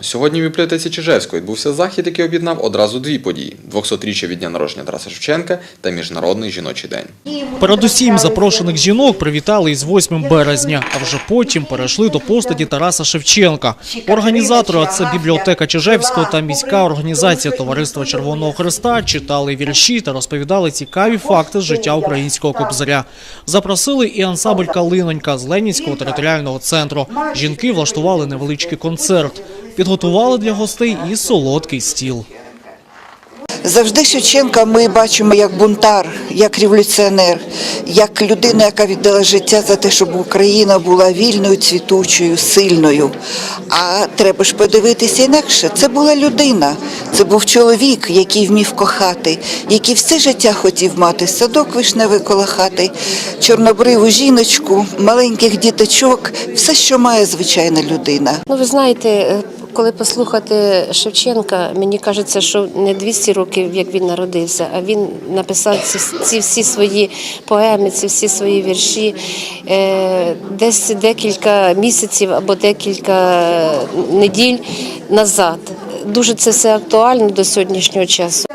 Сьогодні в бібліотеці Чижевської відбувся захід, який об'єднав одразу дві події: 200-річчя від дня народження Тараса Шевченка та Міжнародний жіночий день. Передусім запрошених жінок привітали із 8 березня, а вже потім перейшли до постаті Тараса Шевченка. Організатори, а це бібліотека Чижевського та міська організація Товариства Червоного Христа, читали вірші та розповідали цікаві факти життя українського кобзаря. Запросили і ансамбль Калинонька з Ленінського територіального центру. Жінки влаштували невеличкий концерт. Підготували для гостей і солодкий стіл. Завжди Шевченка ми бачимо як бунтар, як революціонер, як людина, яка віддала життя за те, щоб Україна була вільною, цвітучою, сильною. А треба ж подивитися інакше. Це була людина, це був чоловік, який вмів кохати, який все життя хотів мати садок вишневий коло хати, чорнобриву жіночку, маленьких діточок, все, що має звичайна людина. Ну, ви знаєте, коли послухати Шевченка, мені кажеться, що не 200 років, як він народився, а він написав ці, ці всі свої поеми, ці всі свої вірші. Е, десь декілька місяців або декілька неділь назад. Дуже це все актуально до сьогоднішнього часу.